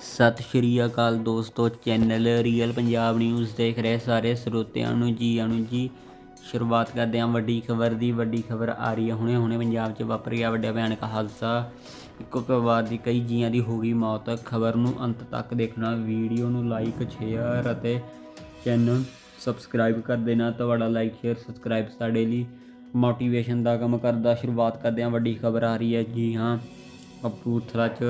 ਸਤਿ ਸ਼੍ਰੀ ਅਕਾਲ ਦੋਸਤੋ, channel real Punjab news ਦੇਖ ਰਹੇ ਸਾਰੇ ਸਰੋਤਿਆਂ ਨੂੰ ਜੀ ਆਇਆਂ ਨੂੰ ਜੀ। ਸ਼ੁਰੂਆਤ ਕਰਦੇ ਹਾਂ, ਵੱਡੀ ਖਬਰ ਦੀ। ਵੱਡੀ ਖਬਰ ਆ ਰਹੀ ਹੈ ਹੁਣੇ ਹੁਣੇ ਪੰਜਾਬ 'ਚ ਵਾਪਰ ਗਿਆ ਵੱਡਾ ਭਿਆਨਕ ਹਾਦਸਾ। ਇੱਕੋ ਪਰਿਵਾਰ ਦੀ ਕਈ ਜੀਆਂ ਦੀ ਹੋ ਗਈ ਮੌਤ। ਖਬਰ ਨੂੰ ਅੰਤ ਤੱਕ ਦੇਖਣਾ, ਵੀਡੀਓ ਨੂੰ ਲਾਈਕ ਸ਼ੇਅਰ ਅਤੇ ਚੈਨਲ ਸਬਸਕ੍ਰਾਈਬ ਕਰ ਦੇਣਾ। ਤੁਹਾਡਾ ਲਾਈਕ ਸ਼ੇਅਰ ਸਬਸਕ੍ਰਾਈਬ ਸਾਡੇ ਲਈ ਮੋਟੀਵੇਸ਼ਨ ਦਾ ਕੰਮ ਕਰਦਾ। ਸ਼ੁਰੂਆਤ ਕਰਦੇ ਹਾਂ, ਵੱਡੀ ਖਬਰ ਆ ਰਹੀ ਹੈ। ਜੀ ਹਾਂ, ਕਪੂਰਥਲਾ 'ਚ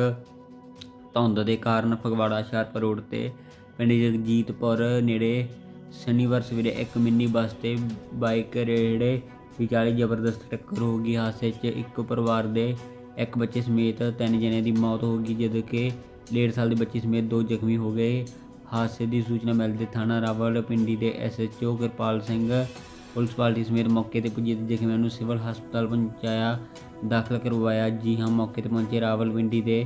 ਧੁੰਦ ਦੇ ਕਾਰਨ ਫਗਵਾੜਾ ਹੁਸ਼ਿਆਰਪੁਰ ਰੋਡ ਤੇ ਪਿੰਡ ਜਗਜੀਤਪੁਰ ਨੇੜੇ ਸ਼ਨੀਵਾਰ ਸਵੇਰੇ ਇੱਕ ਮਿੰਨੀ ਬੱਸ ਤੇ ਬਾਈਕ ਰੇੜੇ ਵਿਚਾਲੇ ਜ਼ਬਰਦਸਤ ਟੱਕਰ ਹੋ ਗਈ। ਹਾਦਸੇ 'ਚ ਇੱਕ ਪਰਿਵਾਰ ਦੇ ਇੱਕ ਬੱਚੇ ਸਮੇਤ ਤਿੰਨ ਜਣਿਆਂ ਦੀ ਮੌਤ ਹੋ ਗਈ, ਜਦ ਕਿ ਡੇਢ ਸਾਲ ਦੇ ਬੱਚੇ ਸਮੇਤ ਦੋ ਜ਼ਖਮੀ ਹੋ ਗਏ। ਹਾਦਸੇ ਦੀ ਸੂਚਨਾ ਮਿਲਦੇ ਥਾਣਾ ਰਾਵਲ ਪਿੰਡੀ ਦੇ SHO Kirpal Singh police party ਸਮੇਤ ਮੌਕੇ ਤੇ ਪੁੱਜੇ ਤੇ ਜ਼ਖਮੀਆਂ ਨੂੰ ਸਿਵਲ ਹਸਪਤਾਲ ਪਹੁੰਚਾਇਆ ਦਾਖਲ ਕਰਵਾਇਆ। ਜੀ ਹਾਂ, ਮੌਕੇ ਤੇ ਪਹੁੰਚੇ ਰਾਵਲ ਪਿੰਡੀ ਦੇ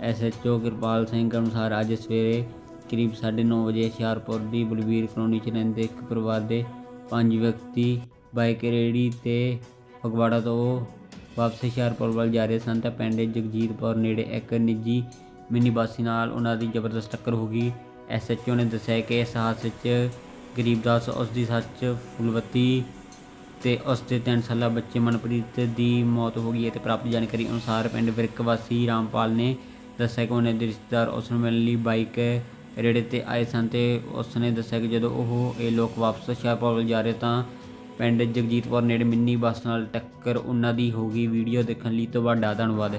ਐਸਐਚਓ ਕਿਰਪਾਲ ਸਿੰਘ ਅਨੁਸਾਰ ਅੱਜ ਸਵੇਰੇ ਕਰੀਬ 9:30 ਵਜੇ ਹੁਸ਼ਿਆਰਪੁਰ ਦੀ ਬਲਵੀਰ ਕਲੋਨੀ 'ਚ ਰਹਿੰਦੇ ਇੱਕ ਪਰਿਵਾਰ ਦੇ ਪੰਜ ਵਿਅਕਤੀ ਬਾਈਕ ਰੇੜੀ ਤੇ ਫਗਵਾੜਾ ਤੋਂ ਵਾਪਸ ਹੁਸ਼ਿਆਰਪੁਰ ਵੱਲ ਜਾ ਰਹੇ ਸਨ ਤਾਂ ਪਿੰਡ ਜਗਜੀਤਪੁਰ ਨੇੜੇ ਇੱਕ ਨਿੱਜੀ ਮਿੰਨੀ ਬੱਸ ਨਾਲ ਉਹਨਾਂ ਦੀ ਜ਼ਬਰਦਸਤ ਟੱਕਰ ਹੋ ਗਈ। ਐਸਐਚਓ ਨੇ ਦੱਸਿਆ ਕਿ ਇਸ ਹਾਦਸੇ 'ਚ ਗਰੀਬਦਾਸ ਉਸ ਦੀ ਸੱਚ ਫੁਲਵਤੀ ਤੇ ਉਸ ਦੇ 3 ਸਾਲਾ ਬੱਚੇ ਮਨਪ੍ਰੀਤ ਦੀ ਮੌਤ ਹੋ ਗਈ ਹੈ ਤੇ ਪ੍ਰਾਪਤ ਜਾਣਕਾਰੀ ਅਨੁਸਾਰ ਪਿੰਡ ਵਿਰਕ ਵਾਸੀ ਰਾਮਪਾਲ ਨੇ ਦੱਸਿਆ ਕਿ ਉਹਨਾਂ ਦੇ ਰਿਸ਼ਤੇਦਾਰ ਉਸ ਨੂੰ ਮਿਲਣ ਲਈ ਬਾਈਕ ਰੇੜੇ ਤੇ ਆਏ ਸਨ ਤੇ ਉਸ ਨੇ ਦੱਸਿਆ ਕਿ ਜਦੋਂ ਉਹ ਇਹ ਲੋਕ ਵਾਪਸ ਸ਼ਹਿਰਪੁਰ ਵੱਲ ਜਾ ਰਹੇ ਤਾਂ ਪਿੰਡ ਜਗਜੀਤਪੁਰ ਨੇੜੇ ਮਿੰਨੀ ਬੱਸ ਨਾਲ ਟੱਕਰ ਉਹਨਾਂ ਦੀ ਹੋ ਗਈ। ਵੀਡੀਓ ਦੇਖਣ ਲਈ ਤੁਹਾਡਾ ਧੰਨਵਾਦ।